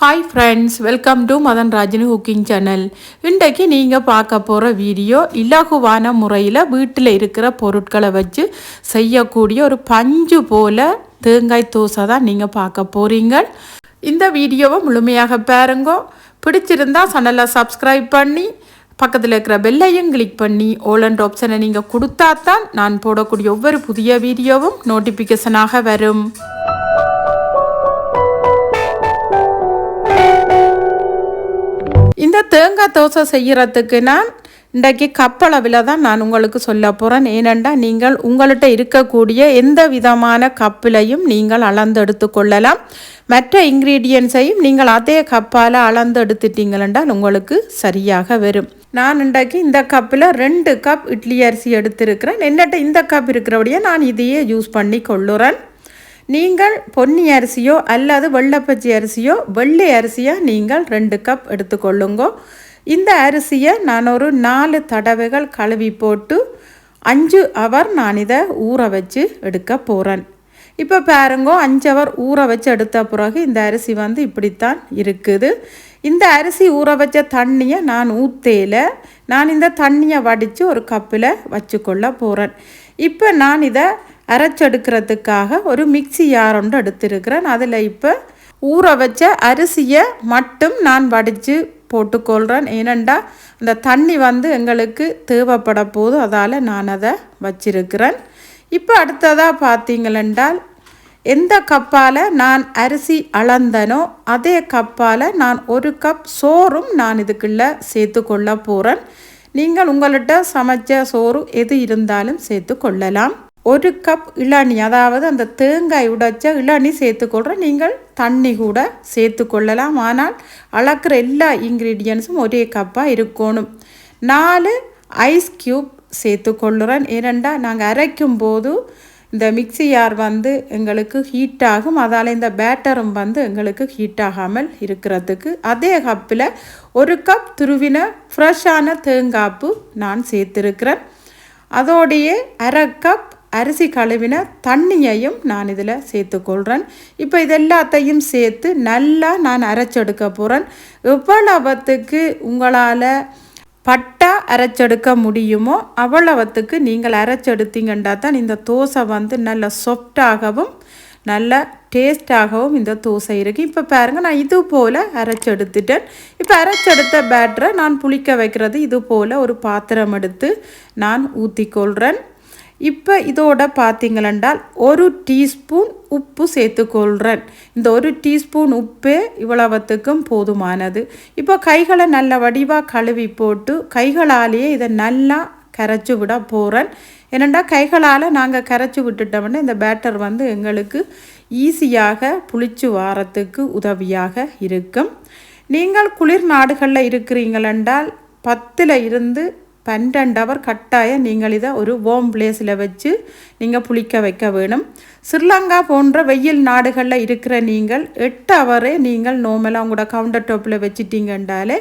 Hi friends welcome to Madhan Rajini cooking channel இன்றைக்கு நீங்கள் பார்க்க போகிற வீடியோ இலகுவான முறையில் வீட்டில் இருக்கிற பொருட்களை வச்சு செய்யக்கூடிய ஒரு பஞ்சு போல தேங்காய் தோசை தான் நீங்கள் பார்க்க போகிறீங்க இந்த வீடியோவை முழுமையாக பாருங்கோ. பிடிச்சிருந்தா சேனலை சப்ஸ்கிரைப் பண்ணி பக்கத்தில் இருக்கிற பெல்லையும் கிளிக் பண்ணி ஓலண்ட் ஆப்ஷனை நீங்கள் கொடுத்தா தான் நான் போடக்கூடிய ஒவ்வொரு புதிய வீடியோவும் நோட்டிஃபிகேஷனாக வரும். இந்த தேங்காய் தோசை செய்கிறதுக்கு நான் இன்றைக்கு கப்பளவில் தான் நான் உங்களுக்கு சொல்ல போகிறேன் ஏனென்றால் நீங்கள் உங்கள்கிட்ட இருக்கக்கூடிய எந்த விதமான கப்பிலையும் நீங்கள் அளந்தெடுத்து கொள்ளலாம். மற்ற இன்க்ரீடியன்ஸையும் நீங்கள் அதே கப்பால் அளந்து எடுத்துட்டீங்களென்றால் உங்களுக்கு சரியாக வரும். நான் இன்றைக்கு இந்த கப்பில் ரெண்டு கப் இட்லி அரிசி எடுத்திருக்கிறேன். என்னட்ட இந்த கப் இருக்கிறபடியே நான் இதையே யூஸ் பண்ணி கொள்ளுறேன். நீங்கள் பொன்னி அரிசியோ அல்லது வெள்ளைப்பச்சி அரிசியோ வெள்ளை அரிசியாக நீங்கள் ரெண்டு கப் எடுத்துக்கொள்ளுங்கோ. இந்த அரிசியை நான் ஒரு நாலு தடவைகள் கழுவி போட்டு அஞ்சு அவர் நான் இதை ஊற வச்சு எடுக்க போகிறேன் இப்போ பாருங்கோ அஞ்சு அவர் ஊற வச்சு எடுத்த பிறகு இந்த அரிசி வந்து இப்படித்தான் இருக்குது. இந்த அரிசி ஊற வச்ச தண்ணியை நான் ஊற்றேல நான் இந்த தண்ணியை வடித்து ஒரு கப்பில் வச்சுக்கொள்ள போகிறேன் இப்போ நான் இதை அரைச்செடுக்கிறதுக்காக ஒரு மிக்சி யாரொண்டு எடுத்திருக்கிறேன். அதில் இப்போ ஊற வச்ச அரிசியை மட்டும் நான் வடித்து போட்டுக்கொள்கிறேன் ஏனெண்டா அந்த தண்ணி வந்து எங்களுக்கு தேவைப்பட போது அதால் நான் அதை வச்சிருக்கிறேன். இப்போ அடுத்ததாக பார்த்தீங்களென்றால் எந்த கப்பால் நான் அரிசி அளந்தனோ அதே கப்பால் நான் ஒரு கப் சோறும் நான் இதுக்குள்ளே சேர்த்து கொள்ள போகிறேன் நீங்கள் உங்கள்கிட்ட சமைச்ச சோறு எது இருந்தாலும் சேர்த்து கொள்ளலாம். ஒரு கப் இளநி அதாவது அந்த தேங்காய் உடைச்ச இளநி சேர்த்துக்கொள்கிறோம் நீங்கள் தண்ணி கூட சேர்த்து கொள்ளலாம் ஆனால் அளக்கிற எல்லா இன்க்ரீடியன்ஸும் ஒரே கப்பாக இருக்கணும். நாலு ஐஸ் க்யூப் சேர்த்து கொள்ளுறேன் ஏனெண்டா நாங்கள் அரைக்கும் போது இந்த மிக்சியார் வந்து எங்களுக்கு ஹீட் ஆகும். அதால் இந்த பேட்டரும் வந்து எங்களுக்கு ஹீட் ஆகாமல் இருக்கிறதுக்கு. அதே கப்பில் ஒரு கப் துருவின ஃப்ரெஷ்ஷான தேங்காப்பு நான் சேர்த்துருக்கிறேன். அதோடையே அரை கப் அரிசி கழுவின தண்ணியையும் நான் இதில் சேர்த்துக்கொள்கிறேன். இப்போ இதெல்லாத்தையும் சேர்த்து நல்லா நான் அரைச்செடுக்க போகிறேன். எவ்வளவத்துக்கு உங்களால் பட்டா அரைச்செடுக்க முடியுமோ அவ்வளவத்துக்கு நீங்கள் அரைச்செடுத்தீங்கன்னா தான் இந்த தோசை வந்து நல்ல சொஃப்டாகவும் நல்ல டேஸ்டாகவும் இந்த தோசை இருக்குது இப்போ பாருங்கள் நான் இது போல் அரைச்செடுத்துட்டேன். இப்போ அரைச்செடுத்த பேட்டரை நான் புளிக்க வைக்கிறது இது போல் ஒரு பாத்திரம் எடுத்து நான் ஊற்றிக்கொள்கிறேன் இப்போ இதோட பார்த்தீங்களென்றால் ஒரு டீஸ்பூன் உப்பு சேர்த்துக்கொள்கிறேன் இந்த ஒரு டீஸ்பூன் உப்பு இவ்வளவத்துக்கும் போதுமானது. இப்போ கைகளை நல்ல வடிவாக கழுவி போட்டு கைகளாலேயே இதை நல்லா கரைச்சி விட போகிறேன் ஏனெண்டா கைகளால் நாங்கள் கரைச்சி விட்டுட்டோம்னா இந்த பேட்டர் வந்து எங்களுக்கு ஈஸியாக புளிச்சு வாரத்துக்கு உதவியாக இருக்கும். நீங்கள் குளிர் நாடுகளில் இருக்கிறீங்களென்றால் பத்தில் இருந்து பன்னெண்டு அவர் கட்டாயம் நீங்கள் இதை ஒரு ஓம் பிளேஸில் வச்சு நீங்கள் புளிக்க வைக்க வேணும். ஸ்ரீலங்கா போன்ற வெயில் நாடுகளில் இருக்கிற நீங்கள் எட்டு அவரே நீங்கள் நோமலாக உங்களோட கவுண்டர் டாப்பில் வச்சிட்டிங்கன்றாலே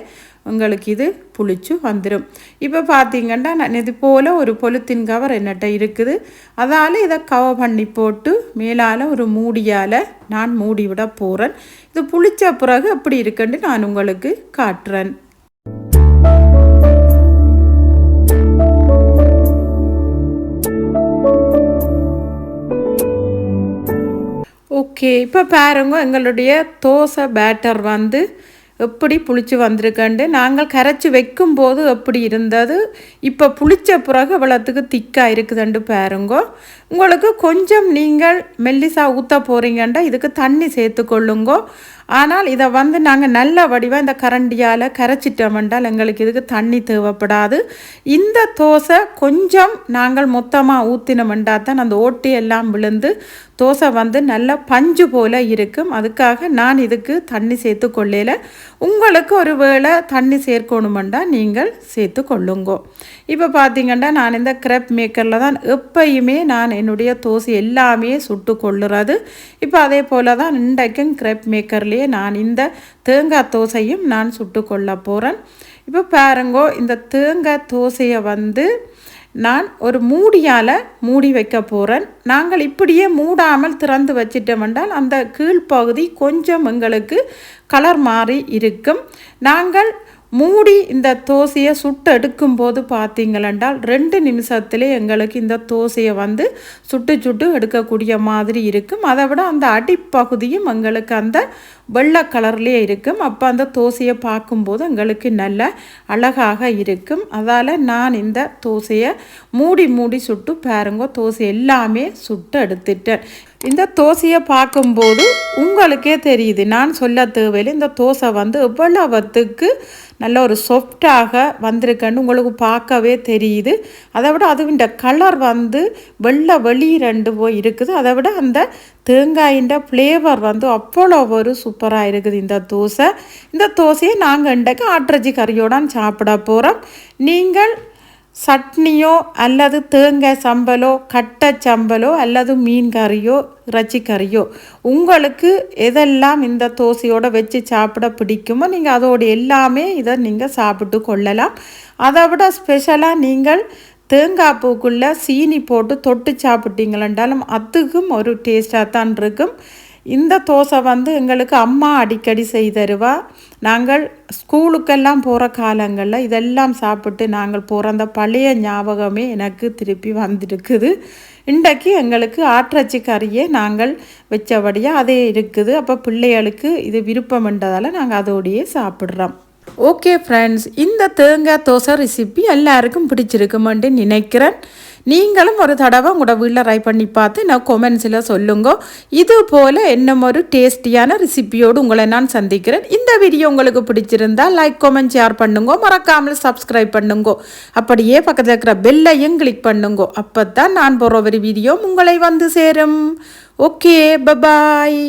உங்களுக்கு இது புளிச்சு வந்துடும் இப்போ பார்த்தீங்கன்னா நான் இது போல் ஒரு பொலித்தின் கவர் என்னட்ட இருக்குது. அதால் இதை கவர் பண்ணி போட்டு மேலால் ஒரு மூடியால் நான் மூடி விட போகிறேன் இது புளித்த பிறகு எப்படி இருக்குன்னு நான் உங்களுக்கு காட்டுறேன். ஓகே இப்போ பாருங்க எங்களுடைய தோசை பேட்டர் வந்து எப்படி புளிச்சு வந்திருக்கண்டு நாங்கள் கரைச்சி வைக்கும்போது எப்படி இருந்தது? இப்போ புளிச்ச பிறகு இவ்வளோத்துக்கு திக்காக இருக்குதுண்டு பாருங்கோ. உங்களுக்கு கொஞ்சம் நீங்கள் மெல்லிசா ஊற்ற போகிறீங்கண்டா இதுக்கு தண்ணி சேர்த்து கொள்ளுங்கோ ஆனால் இதை வந்து நாங்கள் நல்ல வடிவாக இந்த கரண்டியால் கரைச்சிட்டோம்ன்றால் எங்களுக்கு இதுக்கு தண்ணி தேவைப்படாது. இந்த தோசை கொஞ்சம் நாங்கள் மொத்தமாக ஊற்றினோம்ன்றா தான் அந்த ஓட்டி எல்லாம் விழுந்து தோசை வந்து நல்ல பஞ்சு போல் இருக்கும். அதுக்காக நான் இதுக்கு தண்ணி சேர்த்து கொள்ளையில் உங்களுக்கு ஒரு வேளை தண்ணி சேர்க்கணுமெண்டா நீங்கள் சேர்த்து கொள்ளுங்கோ. இப்போ பார்த்தீங்கன்னா நான் இந்த க்ரெப் மேக்கரில் தான் எப்பயுமே நான் என்னுடைய தோசை எல்லாமே சுட்டு கொள்ளுறது. இப்போ அதே போல் தான் இன்றைக்கும் க்ரெப் மேக்கர்லேயே நான் இந்த தேங்காய் தோசையும் நான் சுட்டு கொள்ள போகிறேன் இப்போ பாருங்கோ இந்த தேங்காய் தோசையை வந்து நான் ஒரு மூடியால் மூடி வைக்க போகிறேன் நாங்கள் இப்படியே மூடாமல் திறந்து வச்சிட்டோம்ன்றால் அந்த கீழ்ப்பகுதி கொஞ்சம் எங்களுக்கு கலர் மாறி இருக்கும். நாங்கள் மூடி இந்த தோசையை சுட்டு எடுக்கும்போது பார்த்தீங்களென்றால் ரெண்டு நிமிஷத்துலே எங்களுக்கு இந்த தோசையை வந்து சுட்டு சுட்டு எடுக்கக்கூடிய மாதிரி இருக்கும். அதை விட அந்த அடிப்பகுதியும் எங்களுக்கு அந்த வெள்ளை கலர்லேயே இருக்கும். அப்போ அந்த தோசையை பார்க்கும்போது எங்களுக்கு நல்ல அழகாக இருக்கும். அதால் நான் இந்த தோசையை மூடி மூடி சுட்டு பாருங்க தோசை எல்லாமே சுட்டு எடுத்துட்டேன். இந்த தோசையை பார்க்கும்போது உங்களுக்கே தெரியுது. நான் சொல்ல தேவையில்லை. இந்த தோசை வந்து எவ்வளவுத்துக்கு நல்ல ஒரு சாஃப்டாக வந்திருக்குன்னு உங்களுக்கு பார்க்கவே தெரியுது. அதை விட அதுவும் இந்த கலர் வந்து வெள்ளை வெளி ரெண்டு போய் இருக்குது. அதை விட அந்த தேங்காயின் ஃப்ளேவர் வந்து அவ்வளோ ஒரு சூப்பராக இருக்குது இந்த தோசை. இந்த தோசையை நாங்கள் இன்றைக்கு ஆட்ரஜி கறியோடான் சாப்பிட போகிறோம் நீங்கள் சட்னியோ அல்லது தேங்காய் சம்பலோ கட்டை சம்பலோ அல்லது மீன் கறியோ இறைச்சி கறியோ உங்களுக்கு எதெல்லாம் இந்த தோசையோடு வச்சு சாப்பிட பிடிக்குமோ நீங்கள் அதோடு எல்லாமே இதை நீங்கள் சாப்பிட்டு கொள்ளலாம். அதை விட ஸ்பெஷலாக நீங்கள் தேங்காய் பூக்குள்ளே சீனி போட்டு தொட்டு சாப்பிட்டீங்களென்றாலும் அதுக்கும் ஒரு டேஸ்ட்டாக தான் இருக்கும். இந்த தோசை வந்து எங்களுக்கு அம்மா அடிக்கடி செய்தருவா. நாங்கள் ஸ்கூலுக்கெல்லாம் போகிற காலங்களில் இதெல்லாம் சாப்பிட்டு நாங்கள் பிறந்த பழைய ஞாபகமே எனக்கு திருப்பி வந்திருக்குது. இன்றைக்கு எங்களுக்கு ஆற்றச்சி கறியே நாங்கள் வச்சபடியாக அதே இருக்குது. அப்போ பிள்ளைகளுக்கு இது விருப்பம்ன்றதால் நாங்கள் அதோடையே சாப்பிட்றோம். ஓகே ஃப்ரெண்ட்ஸ் இந்த தேங்காய் தோசை ரெசிபி எல்லாருக்கும் பிடிச்சிருக்குமென்று நினைக்கிறேன். நீங்களும் ஒரு தடவை உங்களோட வீட்டில் ட்ரை பண்ணி பார்த்து நான் கொமெண்ட்ஸில் சொல்லுங்க. இது போல் இன்னும் ஒரு டேஸ்டியான ரெசிபியோடு உங்களை நான் சந்திக்கிறேன். இந்த வீடியோ உங்களுக்கு பிடிச்சிருந்தா லைக் கொமெண்ட் ஷேர் பண்ணுங்க. மறக்காமல் சப்ஸ்கிரைப் பண்ணுங்க. அப்படியே பக்கத்தில் இருக்கிற பெல்லையும் கிளிக் பண்ணுங்க. அப்போ தான் நான் போகிற ஒரு வீடியோ உங்களை வந்து சேரும். Okay bye bye